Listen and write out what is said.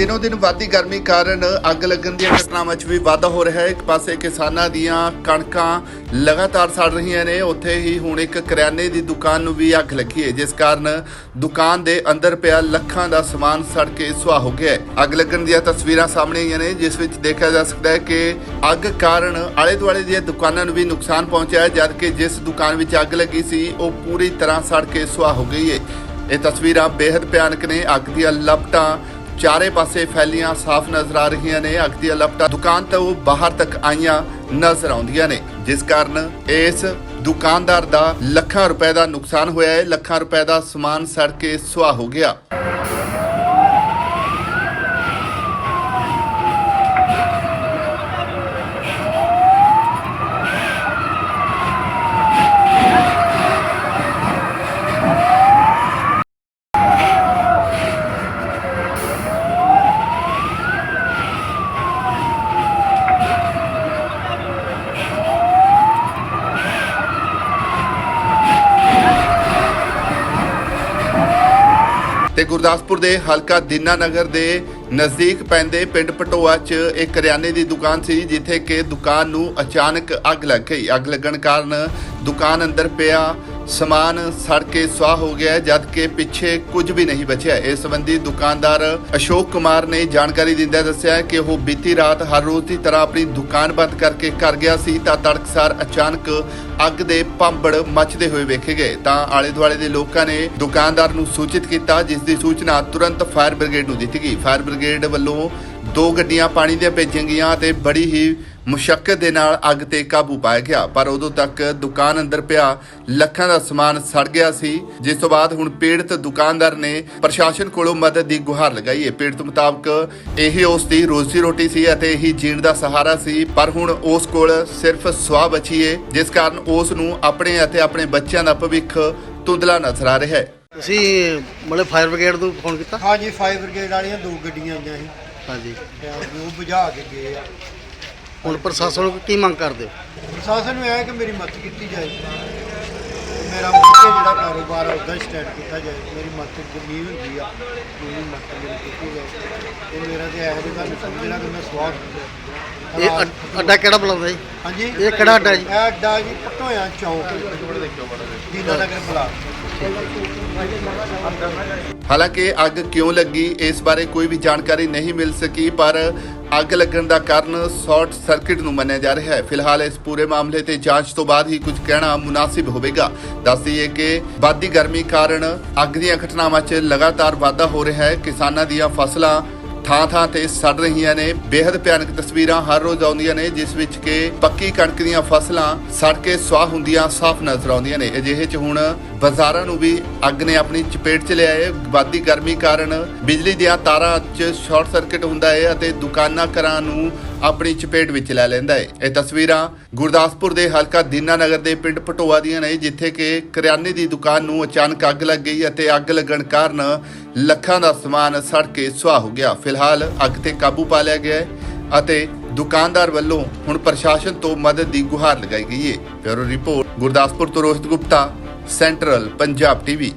ਦਿਨੋ ਦਿਨ ਵਧਦੀ ਗਰਮੀ ਕਾਰਨ ਅੱਗ ਲੱਗਣ ਦੀਆਂ ਘਟਨਾਵਾਂ 'ਚ ਵੀ ਵਾਧਾ ਹੋ ਰਿਹਾ ਹੈ। ਇੱਕ ਪਾਸੇ ਕਿਸਾਨਾਂ ਦੀਆਂ ਕਣਕਾਂ ਲਗਾਤਾਰ ਸੜ ਰਹੀਆਂ ਨੇ। ਉੱਥੇ ਹੀ ਹੁਣ ਇੱਕ ਕਰਿਆਨੇ ਦੀ ਦੁਕਾਨ ਨੂੰ ਵੀ ਅੱਗ ਲੱਗੀ ਹੈ, ਜਿਸ ਕਾਰਨ ਦੁਕਾਨ ਦੇ ਅੰਦਰ ਪਿਆ ਲੱਖਾਂ ਦਾ ਸਮਾਨ ਸੜ ਕੇ ਸੁਆਹ ਹੋ ਗਿਆ ਹੈ। ਅੱਗ ਲੱਗਣ ਦੀਆਂ ਤਸਵੀਰਾਂ ਸਾਹਮਣੇ ਆਈਆਂ ਨੇ, ਜਿਸ ਵਿੱਚ ਦੇਖਿਆ ਜਾ ਸਕਦਾ ਹੈ ਕਿ ਅੱਗ ਕਾਰਨ ਆਲੇ ਦੁਆਲੇ ਦੀਆਂ ਦੁਕਾਨਾਂ ਨੂੰ ਵੀ ਨੁਕਸਾਨ ਪਹੁੰਚਿਆ ਹੈ, ਜਦਕਿ ਜਿਸ ਦੁਕਾਨ ਵਿੱਚ ਅੱਗ ਲੱਗੀ ਸੀ, ਉਹ ਪੂਰੀ ਤਰ੍ਹਾਂ ਸੜ ਕੇ ਸੁਆਹ ਹੋ ਗਈ ਹੈ। ਇਹ ਤਸਵੀਰਾਂ ਬੇहद ਭਿਆਨਕ ਨੇ। ਅੱਗ ਦੀਆਂ ਲਪਟਾਂ ਚਾਰੇ ਪਾਸੇ ਫੈਲੀਆਂ ਸਾਫ਼ ਨਜ਼ਰ ਆ ਰਹੀਆਂ ਨੇ। ਅੱਗ ਦੀਆਂ ਲਪਟਾਂ ਦੁਕਾਨ ਤੋਂ ਬਾਹਰ ਤੱਕ ਆਈਆਂ ਨਜ਼ਰ ਆਉਂਦੀਆਂ ਨੇ, ਜਿਸ ਕਾਰਨ ਇਸ ਦੁਕਾਨਦਾਰ ਦਾ ਲੱਖਾਂ ਰੁਪਏ ਦਾ ਨੁਕਸਾਨ ਹੋਇਆ ਹੈ। ਲੱਖਾਂ ਰੁਪਏ ਦਾ ਸਮਾਨ ਸੜ ਕੇ ਸੁਆਹ ਹੋ ਗਿਆ। ਤੇ ਗੁਰਦਾਸਪੁਰ ਦੇ ਹਲਕਾ ਦੀਨਾਨਗਰ ਦੇ ਨਜ਼ਦੀਕ ਪੈਂਦੇ ਪਿੰਡ ਪਟੋਆ 'ਚ ਇੱਕ ਕਰਿਆਨੇ ਦੀ ਦੁਕਾਨ ਸੀ, ਜਿੱਥੇ ਕਿ ਦੁਕਾਨ ਨੂੰ ਅਚਾਨਕ ਅੱਗ ਲੱਗ ਗਈ। ਅੱਗ ਲੱਗਣ ਕਾਰਨ ਦੁਕਾਨ ਅੰਦਰ ਪਿਆ ਸਮਾਨ ਸੜ ਕੇ ਸੁਆਹ ਹੋ ਗਿਆ ਹੈ, ਜਦ ਕਿ ਪਿੱਛੇ ਕੁਝ ਵੀ ਨਹੀਂ ਬਚਿਆ। ਇਸ ਸੰਬੰਧੀ ਦੁਕਾਨਦਾਰ ਅਸ਼ੋਕ ਕੁਮਾਰ ਨੇ ਜਾਣਕਾਰੀ ਦਿੰਦਿਆਂ ਦੱਸਿਆ ਕਿ ਉਹ ਬੀਤੀ ਰਾਤ ਹਰ ਰੋਜ਼ ਦੀ ਤਰ੍ਹਾਂ ਆਪਣੀ ਦੁਕਾਨ ਬੰਦ ਕਰਕੇ ਘਰ ਗਿਆ ਸੀ ਤਾਂ ਤੜਕਸਾਰ ਅਚਾਨਕ ਅੱਗ ਦੇ ਪੰਬੜ ਮੱਚਦੇ ਹੋਏ ਵੇਖੇ ਗਏ। ਤਾਂ ਆਲੇ ਦੁਆਲੇ ਦੇ ਲੋਕਾਂ ਨੇ ਦੁਕਾਨਦਾਰ ਨੂੰ ਸੂਚਿਤ ਕੀਤਾ ਜਿਸ ਦੀ ਸੂਚਨਾ ਤੁਰੰਤ ਫਾਇਰ ਬ੍ਰਿਗੇਡ ਨੂੰ ਦਿੱਤੀ ਗਈ। ਫਾਇਰ ਬ੍ਰਿਗੇਡ ਵੱਲੋਂ ਦੋ ਗੱਡੀਆਂ ਪਾਣੀ ਦੀਆਂ ਭੇਜੀਆਂ ਗਈਆਂ ਤੇ ਬੜੀ ਹੀ ਮੁਸ਼ਕਲ ਦੇ ਨਾਲ ਅੱਗ ਤੇ ਕਾਬੂ ਪਾਇਆ ਗਿਆ ਪਰ ਉਦੋਂ ਤੱਕ ਦੁਕਾਨ ਅੰਦਰ ਪਿਆ ਲੱਖਾਂ ਦਾ ਸਮਾਨ ਸੜ ਗਿਆ ਸੀ। ਜਿਸ ਤੋਂ ਬਾਅਦ ਹੁਣ ਪੀੜਤ ਦੁਕਾਨਦਾਰ ਨੇ ਪ੍ਰਸ਼ਾਸਨ ਕੋਲੋਂ ਮਦਦ ਦੀ ਗੁਹਾਰ ਲਗਾਈ। ਹੈ ਪੀੜਤ ਮੁਤਾਬਕ ਇਹ ਉਸ ਦੀ ਰੋਜ਼ੀ ਰੋਟੀ ਸੀ ਅਤੇ ਇਹੀ ਜੀਣ ਦਾ ਸਹਾਰਾ ਸੀ ਪਰ ਹੁਣ ਉਸ ਕੋਲ ਸਿਰਫ ਸਵਾਹ ਬਚੀ ਹੈ ਜਿਸ ਕਾਰਨ ਉਸ ਨੂੰ ਆਪਣੇ ਅਤੇ ਆਪਣੇ ਬੱਚਿਆਂ ਦਾ ਭਵਿੱਖ ਧੁੰਦਲਾ ਨਜ਼ਰ ਆ ਰਿਹਾ ਹੈ। ਤੁਸੀਂ ਮਤਲਬ ਫਾਇਰ ਬ੍ਰਿਗੇਡ ਨੂੰ ਫੋਨ ਕੀਤਾ? ਹਾਂਜੀ ਫਾਇਰ ਬ੍ਰਿਗੇਡ ਵਾਲੀਆਂ ਦੋ ਗੱਡੀਆਂ ਆਈਆਂ ਸੀ। ਹਾਂਜੀ। ਤੇ ਉਹ ਬੁਝਾ ਕੇ ਗਏ ਆ। ਹੁਣ ਪ੍ਰਸ਼ਾਸਨ ਨੂੰ ਕੀ ਮੰਗ ਕਰਦੇ? ਹੋ ਪ੍ਰਸ਼ਾਸਨ ਨੂੰ ਇਹ ਹੈ ਕਿ ਮੇਰੀ ਮਦਦ ਕੀਤੀ ਜਾਏ। ਮੇਰਾ ਕੇ ਜਿਹੜਾ ਕਾਰੋਬਾਰ ਆ ਉਦਾਂ ਸਟਾਰਟ ਕੀਤਾ ਜਾਏ। ਮੇਰੀ ਮਦਦ ਜ਼ਮੀਨ ਹੁੰਦੀ ਆ ਮੇਰੀ ਮਦਦ ਮੇਰੀ ਕੀਤੀ ਜਾਏ। ਤੇ ਮੇਰਾ ਤੇ ਇਹੋ ਜਿਹਾ ਤੁਹਾਨੂੰ ਸਮਝਣਾ ਕਿ ਮੈਂ ਸਵਾਦ ਇਹ ਅੱਡ- ਅੱਡਾ ਕਿਹੜਾ ਬੁਲਾਉਂਦਾ ਜੀ? ਹਾਂਜੀ? ਇਹ ਕਿਹੜਾ ਅੱਡਾ ਜੀ? ਇਹ ਅੱਡਾ ਜੀ ਪਟੋਇਆ ਚੌਂਕ। ਦੀਨਾ ਨਗਰ ਬਲਾਕ। ਹਾਲਾਂਕਿ ਅੱਗ ਕਿਉਂ ਲੱਗੀ? ਇਸ ਬਾਰੇ ਕੋਈ ਵੀ ਜਾਣਕਾਰੀ ਨਹੀਂ ਮਿਲ ਸਕੀ ਪਰ ਅੱਗ ਲੱਗਣ ਦਾ ਕਾਰਨ ਸ਼ਾਰਟ ਸਰਕਟ ਨੂੰ ਮੰਨਿਆ ਜਾ ਰਿਹਾ ਹੈ। ਫਿਲਹਾਲ ਇਸ ਪੂਰੇ ਮਾਮਲੇ ਤੇ ਜਾਂਚ ਤੋਂ ਬਾਅਦ ਹੀ ਕੁਝ ਕਹਿਣਾ ਮੁਨਾਸਿਬ ਹੋਵੇਗਾ। ਦੱਸ ਦਈਏ ਕਿ ਵੱਧਦੀ ਗਰਮੀ ਕਾਰਨ ਅੱਗ ਦੀਆਂ ਘਟਨਾਵਾਂ 'ਚ ਲਗਾਤਾਰ ਵਾਧਾ ਹੋ ਰਿਹਾ ਹੈ। ਕਿਸਾਨਾਂ ਦੀਆਂ ਫਸਲਾਂ ਥਾਂ ਥਾਂ ਤੇ ਸੜ ਰਹੀਆਂ ਨੇ। ਬੇहद ਭਿਆਨਕ ਤਸਵੀਰਾਂ ਹਰ ਰੋਜ਼ ਆਉਂਦੀਆਂ ਨੇ, ਜਿਸ ਵਿੱਚ ਕਿ ਪੱਕੀ ਕਣਕ ਦੀਆਂ ਫਸਲਾਂ ਸੜ ਕੇ ਸਵਾਹ ਹੁੰਦੀਆਂ, ਸਾਫ਼ ਨਜ਼ਰ ਆਉਂਦੀਆਂ ਨੇ। ਅਜਿਹੇ 'ਚ ਹੁਣ ਬਾਜ਼ਾਰਾਂ ਨੂੰ ਵੀ ਅੱਗ ਨੇ ਆਪਣੀ ਚਪੇਟ 'ਚ ਲਿਆ ਹੈ ਵੱਧਦੀ ਗਰਮੀ ਕਾਰਨ ਬਿਜਲੀ ਦੀਆਂ ਤਾਰਾਂ 'ਚ ਸ਼ਾਰਟ ਸਰਕਟ ਹੁੰਦਾ ਹੈ ਅਤੇ ਦੁਕਾਨਾਂ ਘਰਾਂ ਨੂੰ ਆਪਣੀ ਚਪੇਟ ਵਿੱਚ ਲੈ ਲੈਂਦਾ ਹੈ ਇਹ ਤਸਵੀਰਾਂ ਗੁਰਦਾਸਪੁਰ ਦੇ ਹਲਕਾ ਦੀਨਾਨਗਰ ਦੇ ਪਿੰਡ ਪਟੋਆ ਦੀਆਂ ਨੇ, ਜਿੱਥੇ ਕਿ ਕਰਿਆਨੇ ਦੀ ਦੁਕਾਨ ਨੂੰ ਅਚਾਨਕ ਅੱਗ ਲੱਗ ਗਈ ਅਤੇ ਅੱਗ ਲੱਗਣ ਕਾਰਨ ਲੱਖਾਂ ਦਾ ਸਮਾਨ ਸੜ ਕੇ ਸੁਆਹ ਹੋ ਗਿਆ। ਫਿਲਹਾਲ ਅੱਗ ਤੇ ਕਾਬੂ ਪਾ ਲਿਆ ਗਿਆ ਹੈ ਅਤੇ ਦੁਕਾਨਦਾਰ ਵੱਲੋਂ ਹੁਣ ਪ੍ਰਸ਼ਾਸਨ ਤੋਂ ਮਦਦ ਦੀ ਗੁਹਾਰ ਲਗਾਈ ਗਈ ਹੈ ਬਿਊਰੋ ਰਿਪੋਰਟ, ਗੁਰਦਾਸਪੁਰ ਤੋਂ ਰੋਹਿਤ ਗੁਪਤਾ ਸੈਂਟਰਲ ਪੰਜਾਬ ਟੀਵੀ